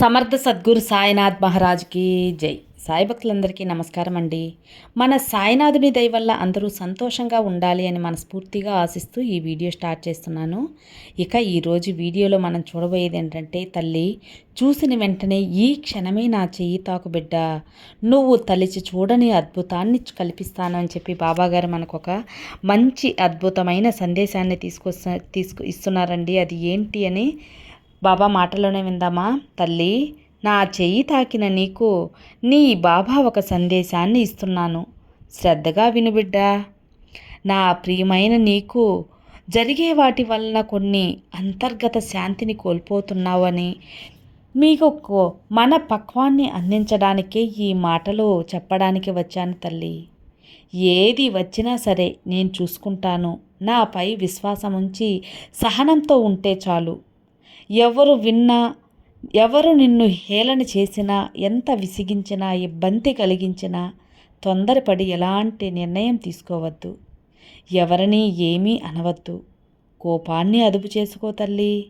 సమర్థ సద్గురు సాయినాథ్ మహారాజ్కి జై. సాయి భక్తులందరికీ నమస్కారం అండి. మన సాయినాథుని దయ వల్ల అందరూ సంతోషంగా ఉండాలి అని మనస్ఫూర్తిగా ఆశిస్తూ ఈ వీడియో స్టార్ట్ చేస్తున్నాను. ఇక ఈరోజు వీడియోలో మనం చూడబోయేది ఏంటంటే తల్లి చూసిన వెంటనే ఈ క్షణమే నా చెయ్యి తాకు బిడ్డ. నువ్వు తలిచి చూడని అద్భుతాన్ని కల్పిస్తాను అని చెప్పి బాబాగారు మనకు ఒక మంచి అద్భుతమైన సందేశాన్ని తీసుకొస్తా తీసుకు ఇస్తున్నారండి. అది ఏంటి అని బాబా మాటలోనే విందామా? తల్లి నా చెయ్యి తాకిన నీకు నీ బాబా ఒక సందేశాన్ని ఇస్తున్నాను. శ్రద్ధగా విను బిడ్డా. నా ప్రియమైన నీకు జరిగే వాటి వలన కొన్ని అంతర్గత శాంతిని కోల్పోతున్నావని మీకు కో- మన పక్వాన్ని అందించడానికే ఈ మాటలు చెప్పడానికి వచ్చాను తల్లి. ఏది వచ్చినా సరే నేను చూసుకుంటాను. నాపై విశ్వాసం ఉంచి సహనంతో ఉంటే చాలు. ఎవరు విన్నా ఎవరు నిన్ను హేళన చేసినా ఎంత విసిగించినా ఇబ్బంది కలిగించినా తొందరపడి ఎలాంటి నిర్ణయం తీసుకోవద్దు. ఎవరిని ఏమీ అనవద్దు. కోపాన్ని అదుపు చేసుకో తల్లి.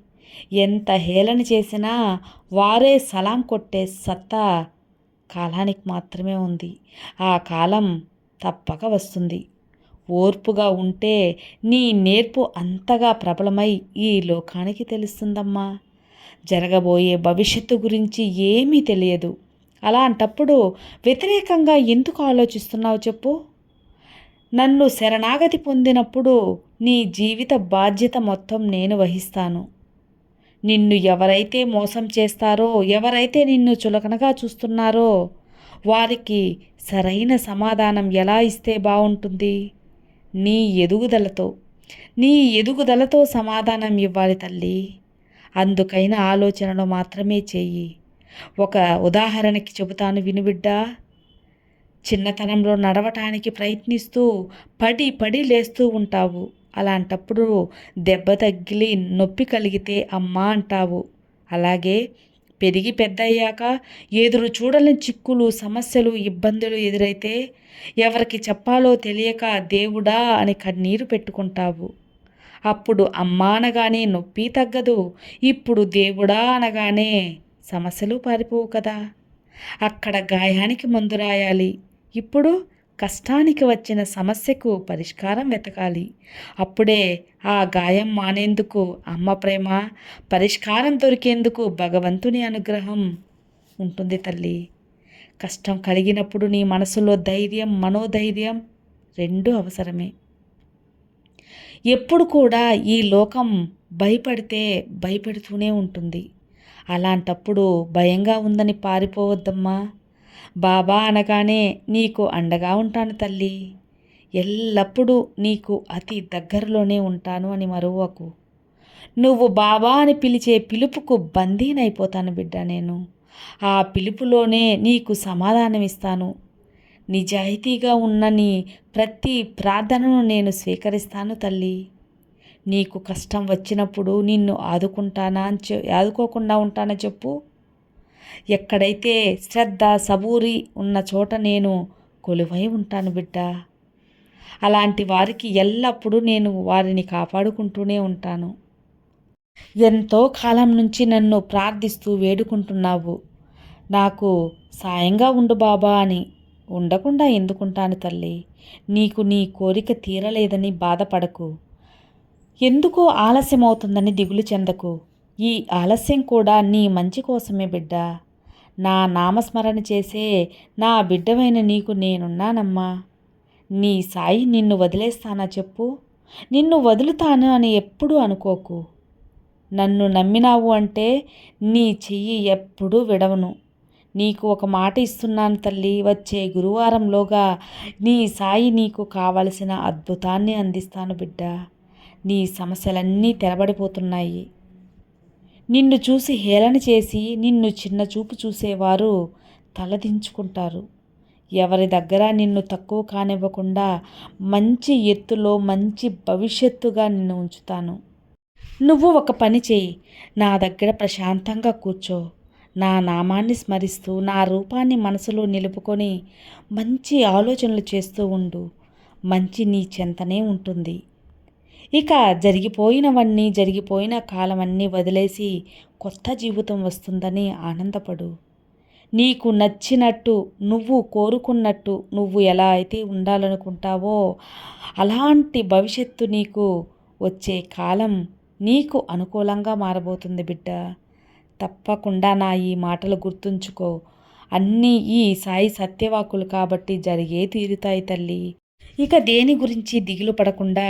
ఎంత హేళన చేసినా వారే సలాం కొట్టే సత్తా కాలానికి మాత్రమే ఉంది. ఆ కాలం తప్పక వస్తుంది. ఓర్పుగా ఉంటే నీ నేర్పు అంతగా ప్రబలమై ఈ లోకానికి తెలుస్తుందమ్మా. జరగబోయే భవిష్యత్తు గురించి ఏమీ తెలియదు. అలాంటప్పుడు వ్యతిరేకంగా ఎందుకు ఆలోచిస్తున్నావు చెప్పు. నన్ను శరణాగతి పొందినప్పుడు నీ జీవిత బాధ్యత మొత్తం నేను వహిస్తాను. నిన్ను ఎవరైతే మోసం చేస్తారో ఎవరైతే నిన్ను చులకనగా చూస్తున్నారో వారికి సరైన సమాధానం ఎలా ఇస్తే బాగుంటుంది నీ ఎదుగుదలతో నీ ఎదుగుదలతో సమాధానం ఇవ్వాలి తల్లి. అందుకైన ఆలోచనలు మాత్రమే చెయ్యి ఒక ఉదాహరణకి చెబుతాను వినుబిడ్డా చిన్నతనంలో నడవటానికి ప్రయత్నిస్తూ పడి పడి లేస్తూ ఉంటావు. అలాంటప్పుడు దెబ్బ తగిలి నొప్పి కలిగితే అమ్మా అంటావు. అలాగే పెరిగి పెద్దయ్యాక ఎదురు చూడని చిక్కులు సమస్యలు ఇబ్బందులు ఎదురైతే ఎవరికి చెప్పాలో తెలియక దేవుడా అని కన్నీరు పెట్టుకుంటావు. అప్పుడు అమ్మా అనగానే నొప్పి తగ్గదు ఇప్పుడు దేవుడా అనగానే సమస్యలు పారిపోవు కదా. అక్కడ గాయానికి మందు రాయాలి. ఇప్పుడు కష్టానికి వచ్చిన సమస్యకు పరిష్కారం వెతకాలి. అప్పుడే ఆ గాయం మానేందుకు అమ్మ ప్రేమ పరిష్కారం దొరికేందుకు భగవంతుని అనుగ్రహం ఉంటుంది తల్లి. కష్టం కలిగినప్పుడు నీ మనసులో ధైర్యం మనోధైర్యం రెండూ అవసరమే. ఎప్పుడు కూడా ఈ లోకం భయపడితే భయపెడుతూనే ఉంటుంది. అలాంటప్పుడు భయంగా ఉందని పారిపోవద్దమ్మా. బాబా అనగానే నీకు అండగా ఉంటాను తల్లి. ఎల్లప్పుడూ నీకు అతి దగ్గరలోనే ఉంటాను అని మరువకు. నువ్వు బాబా అని పిలిచే పిలుపుకు బందీనైపోతాను బిడ్డ నేను. ఆ పిలుపులోనే నీకు సమాధానం ఇస్తాను నిజాయితీగా ఉన్న నీ ప్రతి ప్రార్థనను నేను స్వీకరిస్తాను తల్లి. నీకు కష్టం వచ్చినప్పుడు నిన్ను ఆదుకుంటానా అని ఆదుకోకుండా ఉంటానా చెప్పు. ఎక్కడైతే శ్రద్ధ సబూరి ఉన్న చోట నేను కొలువై ఉంటాను బిడ్డ. అలాంటి వారికి ఎల్లప్పుడూ నేను వారిని కాపాడుకుంటూనే ఉంటాను. ఎంతో కాలం నుంచి నన్ను ప్రార్థిస్తూ వేడుకుంటున్నావు. నాకు సాయంగా ఉండు బాబా అని ఉండకుండా ఎందుకుంటాను తల్లి? నీకు నీ కోరిక తీరలేదని బాధపడకు. ఎందుకో ఆలస్యమవుతుందని దిగులు చెందకు. ఈ ఆలస్యం కూడా నీ మంచి కోసమే బిడ్డ. నా నామస్మరణ చేసే నా బిడ్డవైన నీకు నేనున్నానమ్మా. నీ సాయి నిన్ను వదిలేస్తానా చెప్పు. నిన్ను వదులుతాను అని ఎప్పుడూ అనుకోకు. నన్ను నమ్మినావు అంటే నీ చెయ్యి ఎప్పుడూ విడవను. నీకు ఒక మాట ఇస్తున్నాను తల్లి. వచ్చే గురువారంలోగా నీ సాయి నీకు కావలసిన అద్భుతాన్ని అందిస్తాను బిడ్డ. నీ సమస్యలన్నీ తెరబడిపోతున్నాయి. నిన్ను చూసి హేళన చేసి నిన్ను చిన్న చూపు చూసేవారు తలదించుకుంటారు. ఎవరి దగ్గర నిన్ను తక్కువ కానివ్వకుండా మంచి ఎత్తులో మంచి భవిష్యత్తుగా నిన్ను ఉంచుతాను. నువ్వు ఒక పని చేయి. నా దగ్గర ప్రశాంతంగా కూర్చో. నా నామాన్ని స్మరిస్తూ నా రూపాన్ని మనసులో నిలుపుకొని మంచి ఆలోచనలు చేస్తూ ఉండు. మంచి నీ చెంతనే ఉంటుంది. ఇక జరిగిపోయినవన్నీ జరిగిపోయిన కాలమన్నీ వదిలేసి కొత్త జీవితం వస్తుందని ఆనందపడు. నీకు నచ్చినట్టు నువ్వు కోరుకున్నట్టు నువ్వు ఎలా అయితే ఉండాలనుకుంటావో అలాంటి భవిష్యత్తు నీకు వచ్చే కాలం నీకు అనుకూలంగా మారబోతుంది బిడ్డ. తప్పకుండా నా ఈ మాటలు గుర్తుంచుకో. అన్నీ ఈ సాయి సత్యవాకులు కాబట్టి జరిగే తీరుతాయి తల్లి. ఇక దేని గురించి దిగులు పడకుండా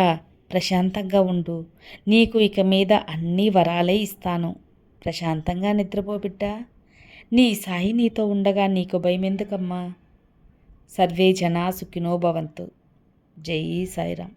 ప్రశాంతంగా ఉండు. నీకు ఇక మీద అన్ని వరాలే ఇస్తాను. ప్రశాంతంగా నిద్రపో బిడ్డ. నీ సాయి నీతో ఉండగా నీకు భయం ఎందుకమ్మా సర్వే జనా సుఖినో భవంతు. జై సాయిరామ్.